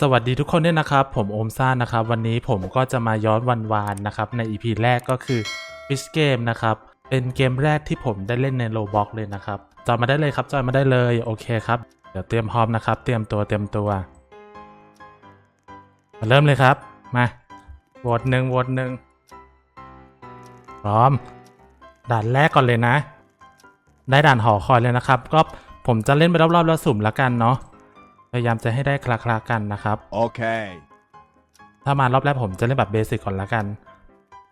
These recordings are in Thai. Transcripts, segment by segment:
สวัสดีทุกคนด้วยนะครับ ผมโอมซ่านะครับ วันนี้ผมก็จะมาย้อนวันวานนะครับ ใน EP แรกก็คือ Fish Game นะครับ เป็นเกมแรกที่ผมได้เล่นใน Roblox เลยนะครับ จอยมาได้เลยครับ จอยมาได้เลยโอเคครับ เดี๋ยวเตรียมพร้อมนะครับ เตรียมตัวเตรียมตัว มาเริ่มเลยครับ มาโหวตหนึ่งโหวตหนึ่งพร้อม ด่านแรกก่อนเลยนะ ได้ด่านหอคอยเลยนะครับ ก็ผมจะเล่นไปรอบๆแล้วสุ่มละกันเนาะ พยายามจะให้ได้คลาๆกันนะครับ Okay. ถ้ามารอบแรกผมจะเล่นแบบเบสิกก่อนละกัน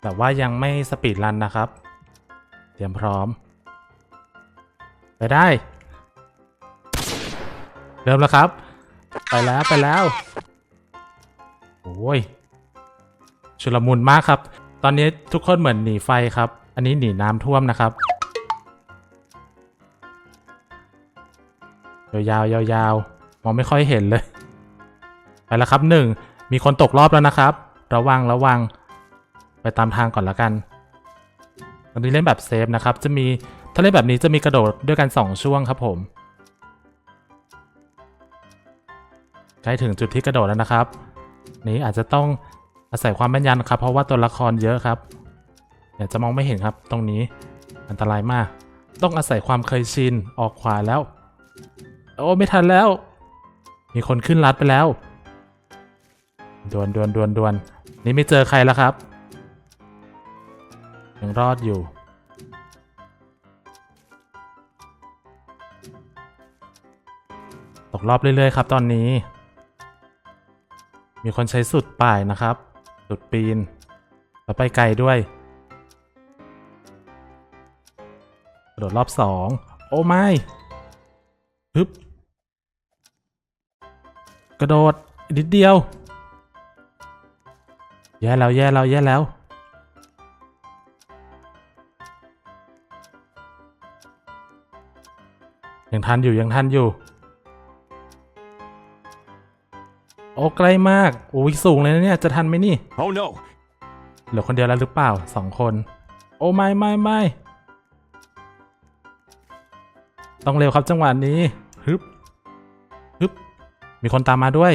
แบบว่ายังไม่สปีดรันนะครับ เตรียมพร้อม ไปได้ เริ่มแล้วครับ ไปแล้วไปแล้ว โอ้ย ชุลมุนมากครับ ตอนนี้ทุกคนเหมือนหนีไฟครับ อันนี้หนีน้ำท่วมนะครับยาวๆยาวๆ มองไม่ค่อยเห็นเลย ไปแล้วครับหนึ่งมีคนตกรอบแล้วนะครับ ระวังระวัง ไปตามทางก่อนละกันตอนนี้เล่นแบบเซฟนะครับ จะมีถ้าเล่นแบบนี้จะมีกระโดดด้วยกัน 2 ช่วงครับผมใกล้ถึงจุดที่กระโดดแล้วนะครับ นี้อาจจะต้องอาศัยความแม่นยำครับ เพราะว่าตัวละครเยอะครับเดี๋ยวจะมองไม่เห็นครับ ตรงนี้อันตรายมาก ต้องอาศัยความเคยชินออกขวาแล้ว โอ้ไม่ทันแล้ว มีคนขึ้นรัดไปแล้วดวนดวนดวนดวนนี่ไม่เจอใครแล้วครับ ยังรอดอยู่ ตกรอบเรื่อย ๆ ครับตอนนี้ มีคนใช้สุดป่ายนะครับ สุดปีน แล้วไปไกลด้วยกระโดดรอบสอง โอ้ไม่ฮึบ กระโดดอีกนิดเดียว แย่แล้วแย่แล้วแย่แล้ว ยังทันอยู่ยังทันอยู่ โอ้ใกล้มากโอ้ยสูงเลยนะเนี่ย จะทันไหมนี่ Oh no. เหลือคนเดียวแล้วหรือเปล่าสองคน โอ้ไม่ไม่ไม่ต้องเร็วครับจังหวะนี้ฮึบฮึบ มีคนตามมาด้วย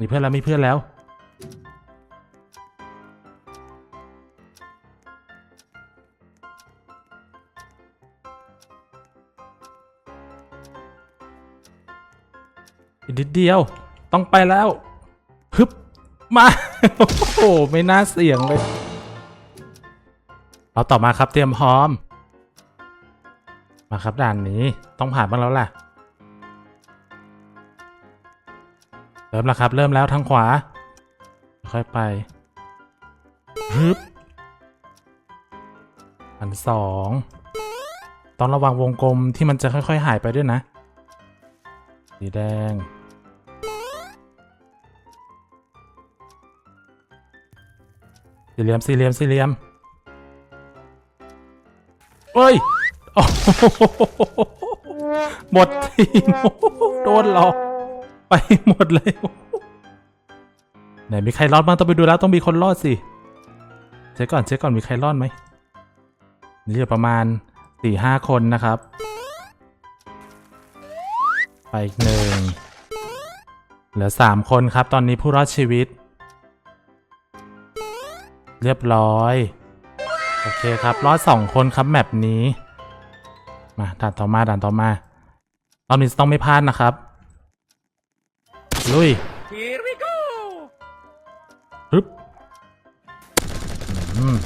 มีเพื่อนแล้วมีเพื่อนแล้ว อีกนิดเดียว ต้องไปแล้ว ฮึบ มา โอ้โห ไม่น่าเสี่ยงเลย เราต่อมาครับเตรียมพร้อม มาครับด่านนี้ต้องผ่านบ้างแล้วล่ะ เริ่มแล้วครับ เริ่มแล้วทางขวา ค่อยไปฮึบอันสองต้องระวังวงกลมที่มันจะค่อย ๆ หายไปด้วยนะ สีแดง สี่เหลี่ยม สี่เหลี่ยม สี่เหลี่ยมเอ้ยหมดทีโดนหลอก ไปหมดเลยไหนมีใครรอดบ้างต้องไปดูแล้วต้องมีคนรอดสิเช็คก่อนเช็คก่อนมีใครรอดไหมนี่เหลือประมาณสี่ห้าคนนะครับ ไปอีกหนึ่งเหลือสามคนครับ ตอนนี้ผู้รอดชีวิต เรียบร้อย โอเคครับ รอดสองคนครับแมปนี้ มาด่านต่อมาด่านต่อมา รอบนี้ต้องไม่พลาดนะครับ ลุย Here we go. ปึ๊บอืม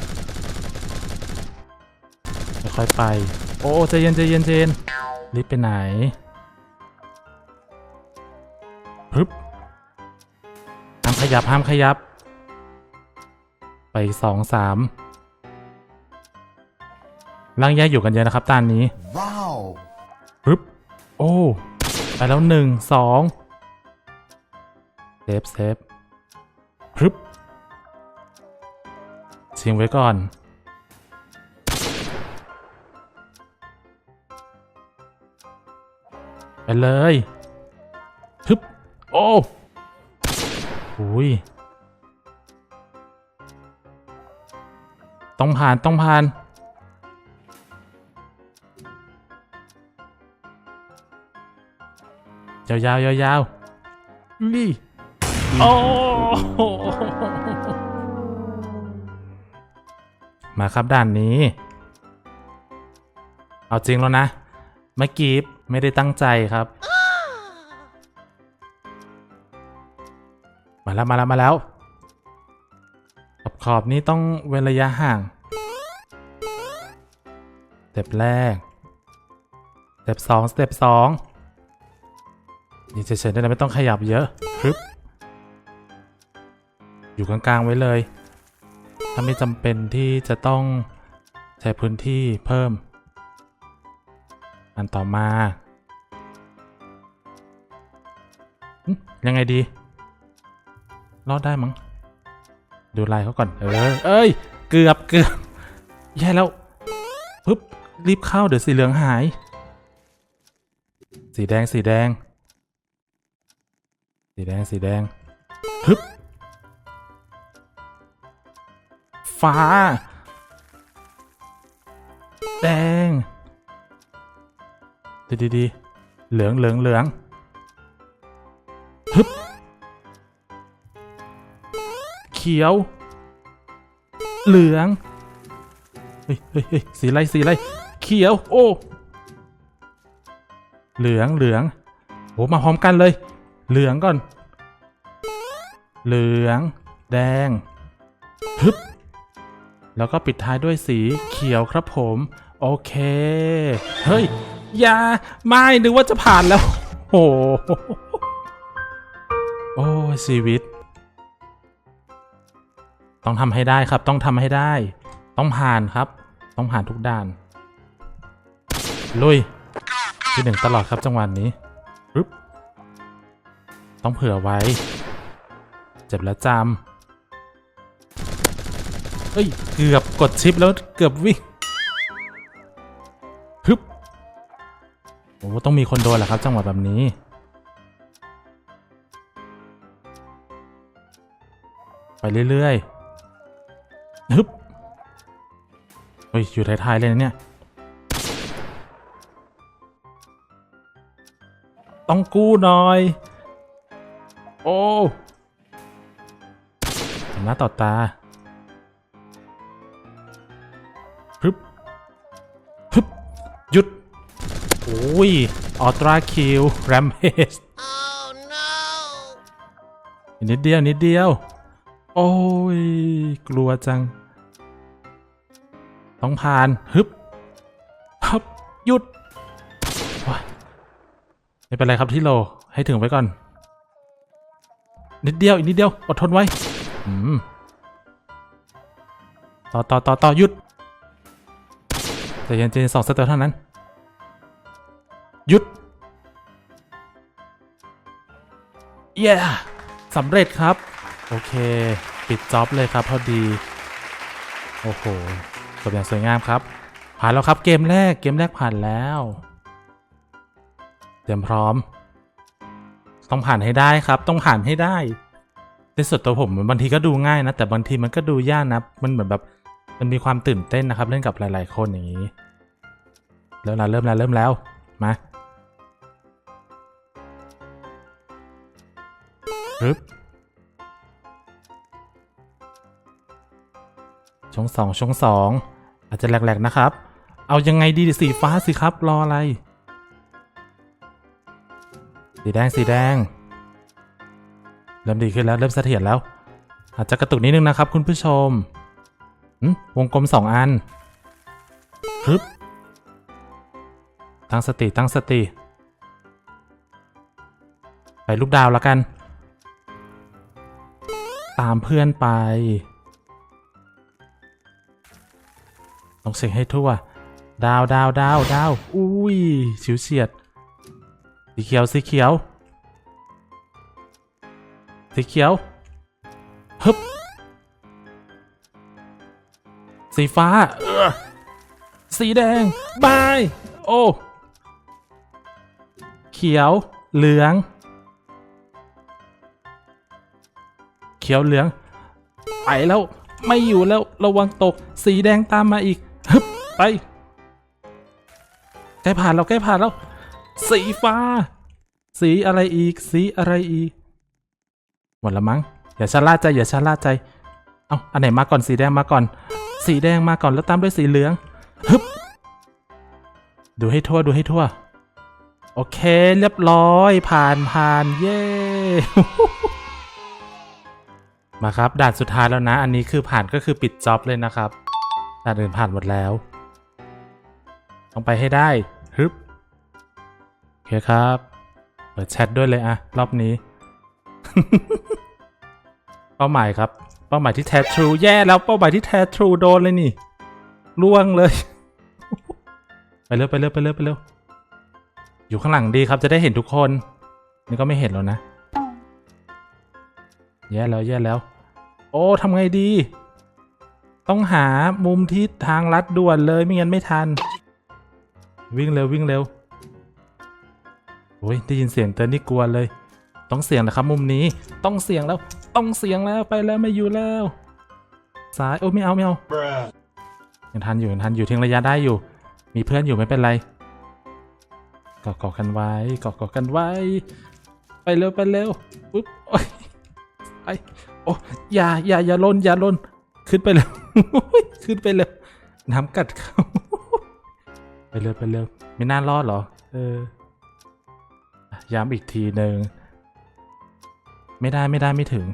ค่อยๆไป โอ้ใจเย็นใจเย็นใจเย็นรีบไปไหนปึ๊บห้ามขยับห้ามขยับ ไปสองสามร่างแยกอยู่กันเยอะนะครับตานนี้ Wow. ปึ๊บโอ้ ไปแล้วหนึ่งสอง เซฟเซฟปึ๊บชิงไว้ก่อน ไปเลยฮึบโอ้หุยต้องผ่านต้องผ่าน ยาวๆยาวๆนี่ โอ้มาครับด่านนี้ เอาจริงแล้วนะ เมื่อกี้ไม่ได้ตั้งใจครับ มาแล้วมาแล้วมาแล้ว ขอบขอบนี้ต้องเว้นระยะห่างสเต็ปแรก สเต็ปสองสเต็ปสองนี่เฉยๆได้เลยไม่ต้องขยับเยอะฮึบ อยู่กลางๆไว้เลย ถ้าไม่จำเป็นที่จะต้องใช้พื้นที่เพิ่ม อันต่อมา ยังไงดี รอดได้มั้ง ดูลายเขาก่อน เออ เอ้ย เกือบเกือบแย่แล้วปึ๊บ รีบเข้าเดี๋ยวสีเหลืองหาย สีแดงสีแดง สีแดงสีแดง ฮึบ ฟ้า แดง ดีดีดีเหลืองเหลืองเหลืองฮึบเขียว เหลือง เฮ้ยเฮ้ยเฮ้ยสีอะไรสีอะไร เขียว โอ้ เหลืองเหลืองโหมาพร้อมกันเลย เหลืองก่อน เหลือง แดงฮึบ แล้วก็ปิดท้ายด้วยสีเขียวครับผม โอเค เฮ้ยอย่าไม่นึกว่าจะผ่านแล้ว โอ้โหโอ้ชีวิต ต้องทำให้ได้ครับ ต้องทำให้ได้ ต้องผ่านครับ ต้องผ่านทุกด่าน ลุยที่หนึ่งตลอดครับจังหวะนี้ปึ๊บต้องเผื่อไว้ เจ็บแล้วจำ เฮ้ย เกือบกดชิปแล้วเกือบวิ่งฮึบโอ้ต้องมีคนโดนแหละครับ จังหวะแบบนี้ ไปเรื่อยๆฮึบเฮ้ย อยู่ท้ายๆเลยนะเนี่ย ต้องกู้หน่อย โอ้หน้าต่อตา โอ้ยออตราคิวแรมเพส Oh no! นิดเดียว นิดเดียว โอ้ย กลัวจัง ต้องผ่าน ฮึบฮึบหยุดว้ายไม่เป็นไรครับที่โล ให้ถึงไว้ก่อน นิดเดียว อีกนิดเดียว อดทนไว้อืมต่อต่อต่อต่อหยุดใจเย็นใจเย็นสองสเต็ปเท่านั้น หยุดเย้สำเร็จครับ โอเค ปิดจ็อบเลยครับพอดี โอ้โหจบอย่างสวยงามครับ ผ่านแล้วครับเกมแรกเกมแรกผ่านแล้ว เตรียมพร้อม ต้องผ่านให้ได้ครับ ต้องผ่านให้ได้ ในส่วนตัวผมบางทีก็ดูง่ายนะ แต่บางทีมันก็ดูยากนะ มันเหมือนแบบมันมีความตื่นเต้นนะครับ เล่นกับหลาย ๆ คนอย่างนี้เริ่มแล้วเริ่มแล้วเริ่มแล้วมาึบช่องสองช่องสองอาจจะแหลกๆนะครับ เอายังไงดีสีฟ้าสิครับรออะไร สีแดงสีแดง เริ่มดีขึ้นแล้วเริ่มเสถียรแล้ว อาจจะกระตุกนิดนึงนะครับ คุณผู้ชมวงกลมสองอันฮึบตั้งสติตั้งสติ ไปลูกดาวแล้วกัน ตามเพื่อนไปต้องเช็คให้ทั่ว ดาวดาวดาวดาวอุ้ยฉิวเฉียด สีเขียวสีเขียว สีเขียวฮึบสีฟ้าเออสีแดง บาย โอ้ เขียว เหลือง เขียวเหลืองไปแล้วไม่อยู่แล้วระวังตก สีแดงตามมาอีกฮึบไปใกล้ผ่านแล้วใกล้ผ่านแล้ว สีฟ้า สีอะไรอีก สีอะไรอีกหมดล้วมั้งอย่าชะล่าใจอย่าชะล่าใจเอาอันไหนมาก่อนสีแดงมาก่อน สีแดงมาก่อนแล้วตามด้วยสีเหลืองฮึบดูให้ทั่วดูให้ทั่ว โอเค เรียบร้อยผ่านผ่านเย้ มาครับด่านสุดท้ายแล้วนะ อันนี้คือผ่านก็คือปิดจ็อบเลยนะครับด่านอื่นผ่านหมดแล้ว ต้องไปให้ได้ฮึบโอเคครับ เปิดแชทด้วยเลยอะรอบนี้ เป้าหมายครับ เป้าหมายที่แท้ทรูแย่แล้วเป้าหมายที่แท้ทรูโดนเลยนี่ล่วงเลย ไปเร็วไปเร็วไปเร็วไปเร็วอยู่ข้างหลังดีครับจะได้เห็นทุกคน นี่ก็ไม่เห็นแล้วนะ แย่แล้วแย่แล้ว โอ้ทำไงดี ต้องหามุมที่ทางลัดด่วนเลยไม่งั้นไม่ทัน วิ่งเร็ววิ่งเร็วโอ้ยได้ยินเสียงเตือนนี่กลัวเลย ต้องเสียงนะครับมุมนี้ต้องเสียงแล้ว ต้องเสียงแล้วไปแล้วไม่อยู่แล้วซ้ายโอ้ไม่เอาไม่เอายังทันอยู่ยังทันอยู่ทิ้งระยะได้อยู่ มีเพื่อนอยู่ไม่เป็นไรเกาะเกาะกันไว้เกาะเกาะกันไว้ ไปเร็วไปเร็วปุ๊บโอ้ย ไปโอ้อย่าอย่าอย่าลนอย่าลนขึ้นไปเร็วขึ้นไปเร็วน้ำกัดเขาไปเร็วไปเร็วไม่น่ารอดหรอ เออ ย้ำอีกทีหนึ่ง ไม่ได้ไม่ได้ไม่ถึง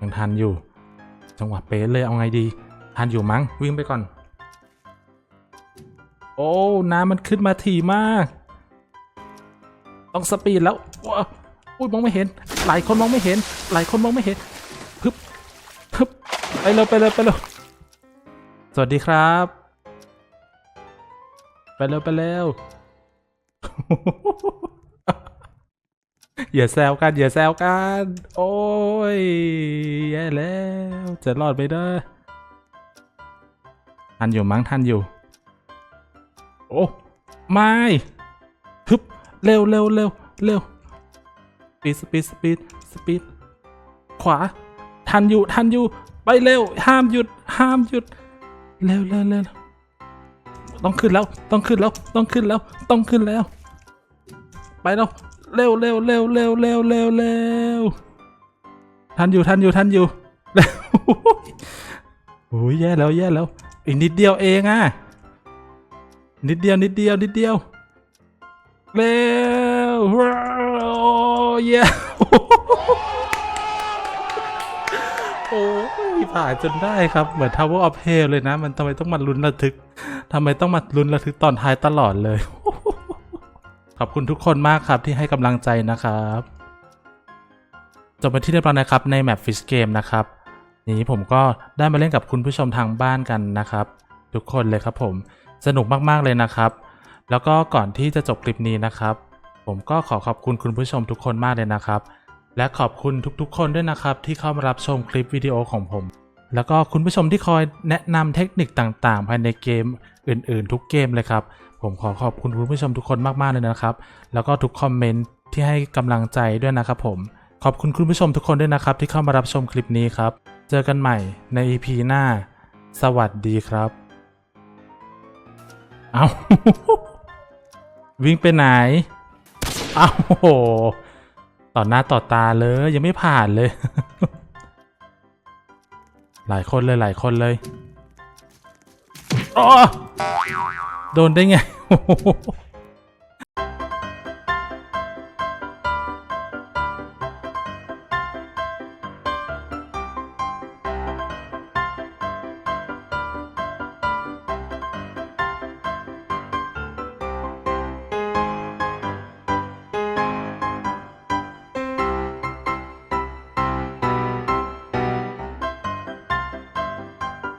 ยังทันอยู่ จังหวะเป๊ะเลยเอาไงดี ทันอยู่มั้ง วิ่งไปก่อน โอ้ น้ำมันขึ้นมาถี่มาก ต้องสปีดแล้วว้า อุ้ยมองไม่เห็น หลายคนมองไม่เห็น หลายคนมองไม่เห็นพึบพึบไปเร็วไปเร็วไปเร็วสวัสดีครับ ไปเร็วไปเร็วอย่าแซวกันอย่าแซวกัน โอ้ยแย่แล้ว จะรอดไปเด้อทันอยู่มั้งทันอยู่ โอ้ไม่ฮึบเร็วเร็วเร็วเร็ว ปีดสปีดสปีดสปีดขวา ทันอยู่ทันอยู่ไปเร็ว ห้ามหยุด ห้ามหยุด เร็วเร็วเร็วต้องขึ้นแล้วต้องขึ้นแล้วต้องขึ้นแล้วต้องขึ้นแล้ว ไปแล้วเร็วเร็วเร็วเร็วเร็วเร็วเร็วทันอยู่ทันอยู่ทันอยู่เร็วโอ้ยแย่แล้วแย่แล้วอีกนิดเดียวเองอะนิดเดียวนิดเดียวนิดเดียวเร็ว ว้าวเย้โอ้ยผ่านจนได้ครับ เหมือน Tower of Hell เลยนะ มันทำไมต้องมาลุ้นระทึกทำไมต้องมาลุ้นระทึกตอนท้ายตลอดเลย ขอบคุณทุกคนมากครับที่ให้กำลังใจนะครับจบไปที่เรียบร้อยนะครับในแมป Fish Game นะครับนี้ผมก็ได้มาเล่นกับคุณผู้ชมทางบ้านกันนะครับ ทุกคนเลยครับผมสนุกมากๆเลยนะครับ แล้วก็ก่อนที่จะจบคลิปนี้นะครับ ผมก็ขอขอบคุณคุณผู้ชมทุกคนมากเลยนะครับ และขอบคุณทุกๆ คนด้วยนะครับ ที่เข้ามารับชมคลิปวิดีโอของผม แล้วก็คุณผู้ชมที่คอยแนะนำเทคนิคต่างๆ ภายในเกมอื่นๆ ทุกเกมเลยครับ ผมขอขอบคุณคุณผู้ชมทุกคนมากๆเลยนะครับ แล้วก็ทุกคอมเมนต์ที่ให้กำลังใจด้วยนะครับผม ขอบคุณคุณผู้ชมทุกคนด้วยนะครับ ที่เข้ามารับชมคลิปนี้ครับ เจอกันใหม่ใน EP หน้า สวัสดีครับ เอาวิ่งไปไหน อาโอ้โหต่อหน้าต่อตาเลย ยังไม่ผ่านเลย หลายคนเลยหลายคนเลยโอ้โดนได้ไง